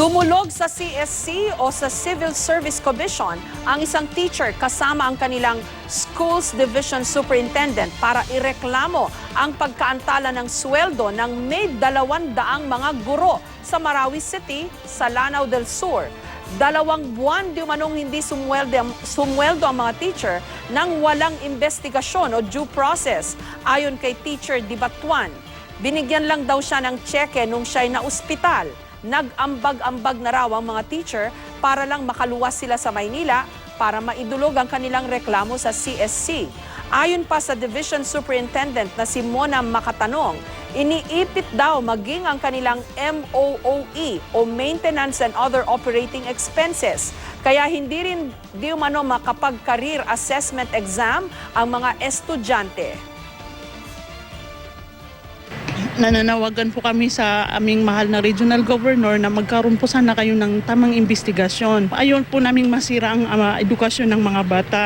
Dumulog sa CSC o sa Civil Service Commission ang isang teacher kasama ang kanilang Schools Division Superintendent para ireklamo ang pagkaantala ng sweldo ng may dalawandaang mga guro sa Marawi City sa Lanao del Sur. Dalawang buwan di umanong hindi sumweldo, sumweldo ang mga teacher nang walang investigasyon o due process ayon kay Teacher Dibatuan. Binigyan lang daw siya ng tseke nung siya'y na ospital. Nag-ambag-ambag na raw ang mga teacher para lang makaluwas sila sa Maynila para maidulog ang kanilang reklamo sa CSC. Ayon pa sa Division Superintendent na si Mona Makatanong, iniipit daw maging ang kanilang MOOE o Maintenance and Other Operating Expenses. Kaya hindi rin di umano makapag-career assessment exam ang mga estudyante. Nananawagan po kami sa aming mahal na regional governor na magkaroon po sana kayo ng tamang investigasyon. Ayaw po naming masira ang ah, edukasyon ng mga bata.